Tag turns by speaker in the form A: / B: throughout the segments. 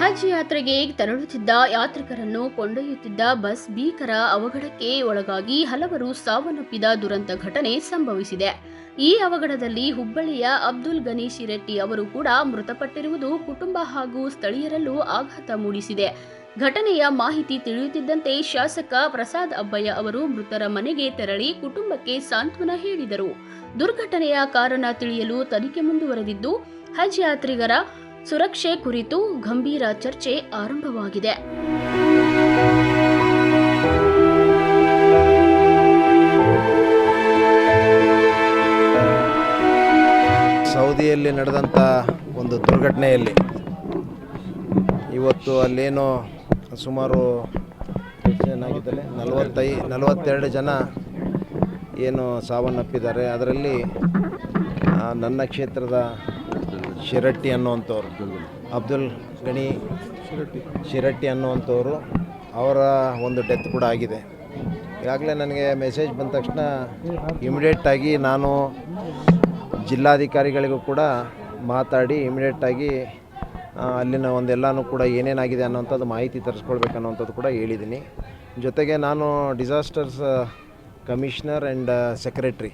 A: ಹಜ್ ಯಾತ್ರೆಗೆ ತೆರಳುತ್ತಿದ್ದ ಯಾತ್ರಿಕರನ್ನು ಕೊಂಡೊಯ್ಯುತ್ತಿದ್ದ ಬಸ್ ಭೀಕರ ಅವಘಡಕ್ಕೆ ಒಳಗಾಗಿ ಹಲವರು ಸಾವನ್ನಪ್ಪಿದ ದುರಂತ ಘಟನೆ ಸಂಭವಿಸಿದೆ. ಈ ಅವಘಡದಲ್ಲಿ ಹುಬ್ಬಳ್ಳಿಯ ಅಬ್ದುಲ್ ಗಣೇಶಿ ರೆಡ್ಡಿ ಅವರು ಕೂಡ ಮೃತಪಟ್ಟಿರುವುದು ಕುಟುಂಬ ಹಾಗೂ ಸ್ಥಳೀಯರಲ್ಲೂ ಆಘಾತ ಮೂಡಿಸಿದೆ. ಘಟನೆಯ ಮಾಹಿತಿ ತಿಳಿಯುತ್ತಿದ್ದಂತೆ ಶಾಸಕ ಪ್ರಸಾದ್ ಅಬ್ಬಯ್ಯ ಅವರು ಮೃತರ ಮನೆಗೆ ತೆರಳಿ ಕುಟುಂಬಕ್ಕೆ ಸಾಂತ್ವನ ಹೇಳಿದರು. ದುರ್ಘಟನೆಯ ಕಾರಣ ತಿಳಿಯಲು ತನಿಖೆ ಮುಂದುವರೆದಿದ್ದು, ಹಜ್ ಯಾತ್ರಿಗರ ಸುರಕ್ಷೆ ಕುರಿತು ಗಂಭೀರ ಚರ್ಚೆ ಆರಂಭವಾಗಿದೆ.
B: ಸೌದಿಯಲ್ಲಿ ನಡೆದಂಥ ಒಂದು ದುರ್ಘಟನೆಯಲ್ಲಿ ಇವತ್ತು ಅಲ್ಲೇನೋ ಸುಮಾರು ಜನ ಆಗಿದ್ದಾರೆ? ನಲವತ್ತೈ, ನಲವತ್ತೆರಡು ಜನ ಏನು ಸಾವನ್ನಪ್ಪಿದ್ದಾರೆ. ಅದರಲ್ಲಿ ನನ್ನ ಕ್ಷೇತ್ರದ ಶಿರಟ್ಟಿ ಅನ್ನುವಂಥವ್ರು, ಅಬ್ದುಲ್ ಗಣಿ ಶಿರಟ್ಟಿ ಅನ್ನುವಂಥವ್ರು, ಅವರ ಒಂದು ಡೆತ್ ಕೂಡ ಆಗಿದೆ. ಈಗಾಗಲೇ ನನಗೆ ಮೆಸೇಜ್ ಬಂದ ತಕ್ಷಣ ಇಮಿಡಿಯೇಟಾಗಿ ನಾನು ಜಿಲ್ಲಾಧಿಕಾರಿಗಳಿಗೂ ಕೂಡ ಮಾತಾಡಿ ಇಮಿಡಿಯೇಟಾಗಿ ಅಲ್ಲಿನ ಒಂದೆಲ್ಲನೂ ಕೂಡ ಏನೇನಾಗಿದೆ ಅನ್ನೋಂಥದ್ದು ಮಾಹಿತಿ ತರಿಸ್ಕೊಳ್ಬೇಕನ್ನೋಂಥದ್ದು ಕೂಡ ಹೇಳಿದ್ದೀನಿ. ಜೊತೆಗೆ ನಾನು ಡಿಸಾಸ್ಟರ್ಸ್ ಕಮಿಷ್ನರ್ ಆ್ಯಂಡ್ ಸೆಕ್ರೆಟ್ರಿ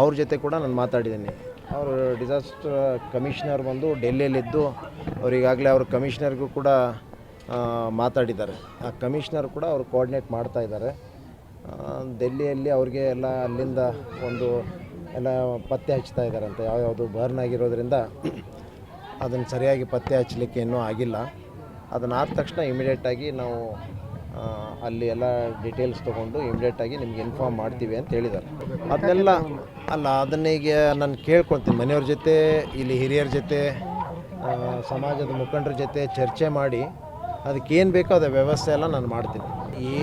B: ಅವ್ರ ಜೊತೆ ಕೂಡ ನಾನು ಮಾತಾಡಿದ್ದೀನಿ. ಅವರು ಡಿಸಾಸ್ಟರ್ ಕಮಿಷ್ನರ್ ಬಂದು ಡೆಲ್ಲಿಯಲ್ಲಿದ್ದು ಅವರಿಗಾಗಲೇ ಅವ್ರ ಕಮಿಷನರ್ಗೂ ಕೂಡ ಮಾತಾಡಿದ್ದಾರೆ. ಆ ಕಮಿಷ್ನರ್ ಕೂಡ ಅವರು ಕೋಆರ್ಡಿನೇಟ್ ಮಾಡ್ತಾ ಇದ್ದಾರೆ. ಡೆಲ್ಲಿಯಲ್ಲಿ ಅವ್ರಿಗೆ ಎಲ್ಲ ಅಲ್ಲಿಂದ ಒಂದು ಎಲ್ಲ ಪತ್ತೆ ಹಚ್ತಾ ಇದ್ದಾರಂತೆ. ಯಾವ್ಯಾವುದು ಬರ್ನ್ ಆಗಿರೋದ್ರಿಂದ ಅದನ್ನು ಸರಿಯಾಗಿ ಪತ್ತೆ ಹಚ್ಚಲಿಕ್ಕೆ ಇನ್ನೂ ಆಗಿಲ್ಲ. ಅದನ್ನು ಆದ ತಕ್ಷಣ ಇಮಿಡಿಯೇಟಾಗಿ ನಾವು ಅಲ್ಲಿ ಎಲ್ಲ ಡೀಟೇಲ್ಸ್ ತೊಗೊಂಡು ಇಮಿಡಿಯೇಟಾಗಿ ನಿಮ್ಗೆ ಇನ್ಫಾರ್ಮ್ ಮಾಡ್ತೀವಿ ಅಂತ ಹೇಳಿದ್ದಾರೆ. ಅದನ್ನೆಲ್ಲ ಅಲ್ಲ ಅದನ್ನೀಗ ನಾನು ಕೇಳ್ಕೊಳ್ತೀನಿ. ಮನೆಯವ್ರ ಜೊತೆ, ಇಲ್ಲಿ ಹಿರಿಯರ ಜೊತೆ ಸಮಾಜದ ಮುಖಂಡರ ಜೊತೆ ಚರ್ಚೆ ಮಾಡಿ ಅದಕ್ಕೇನು ಬೇಕೋ ಅದೇ ವ್ಯವಸ್ಥೆ ಎಲ್ಲ ನಾನು ಮಾಡ್ತೀನಿ.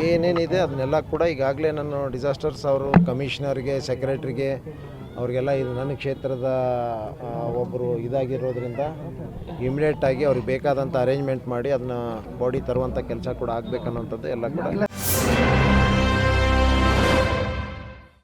B: ಏನೇನಿದೆ ಅದನ್ನೆಲ್ಲ ಕೂಡ ಈಗಾಗಲೇ ನಾನು ಡಿಸಾಸ್ಟರ್ಸ್ ಅವರು ಕಮಿಷನರ್ಗೆ ಸೆಕ್ರೆಟ್ರಿಗೆ ಅವ್ರಿಗೆಲ್ಲ ಇದು ನನ್ನ ಕ್ಷೇತ್ರದ ಒಬ್ಬರು ಇದಾಗಿರೋದ್ರಿಂದ ಇಮಿಡಿಯೇಟಾಗಿ ಅವ್ರಿಗೆ ಬೇಕಾದಂಥ ಅರೇಂಜ್ಮೆಂಟ್ ಮಾಡಿ ಅದನ್ನ ಬಾಡಿ ತರುವಂಥ ಕೆಲಸ ಕೂಡ ಆಗಬೇಕನ್ನೋಂಥದ್ದು ಎಲ್ಲ ಕೂಡ.